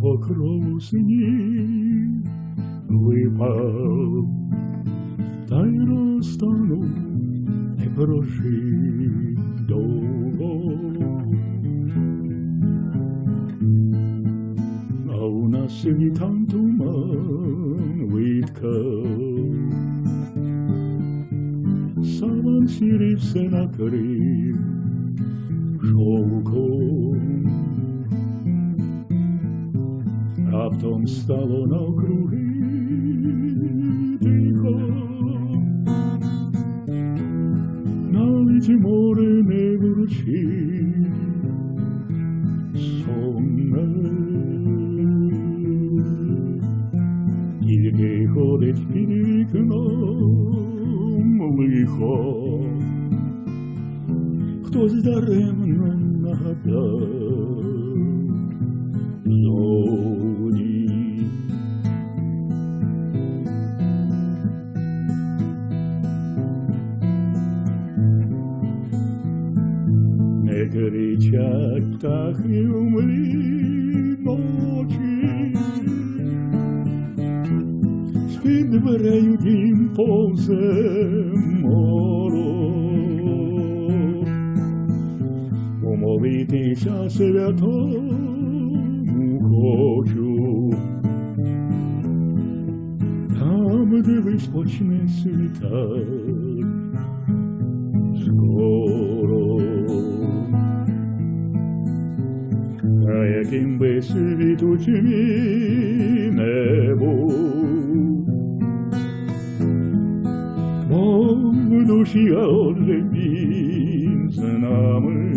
покрову сніг випав, та й розтанув, не прожив довго. А у нас світан туман виткав, Саван сірий все накрив шовком. Раптом стало навкруги тихо, навіть море не вручить сонне. Тільки ходить під вікном лихо, хтось даремно нагадав Не кричать птахи в млі ночі, з-під дверей дім повзе мороз. Помолитися святому хочу. Там дивись почне світати А яким би світ у тьмі не був, Бо в душі отже він з нами.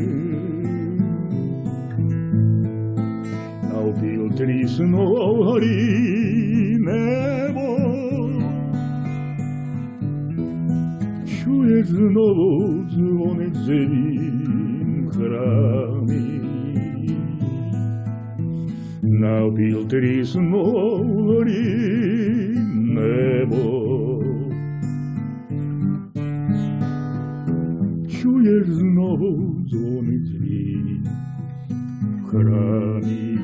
Навпіл тріснуло вгорі небо, чує знову дзвонить дзвін в Навпіл тріснуло небо, чуєш знову дзвонить дзвін в храмі.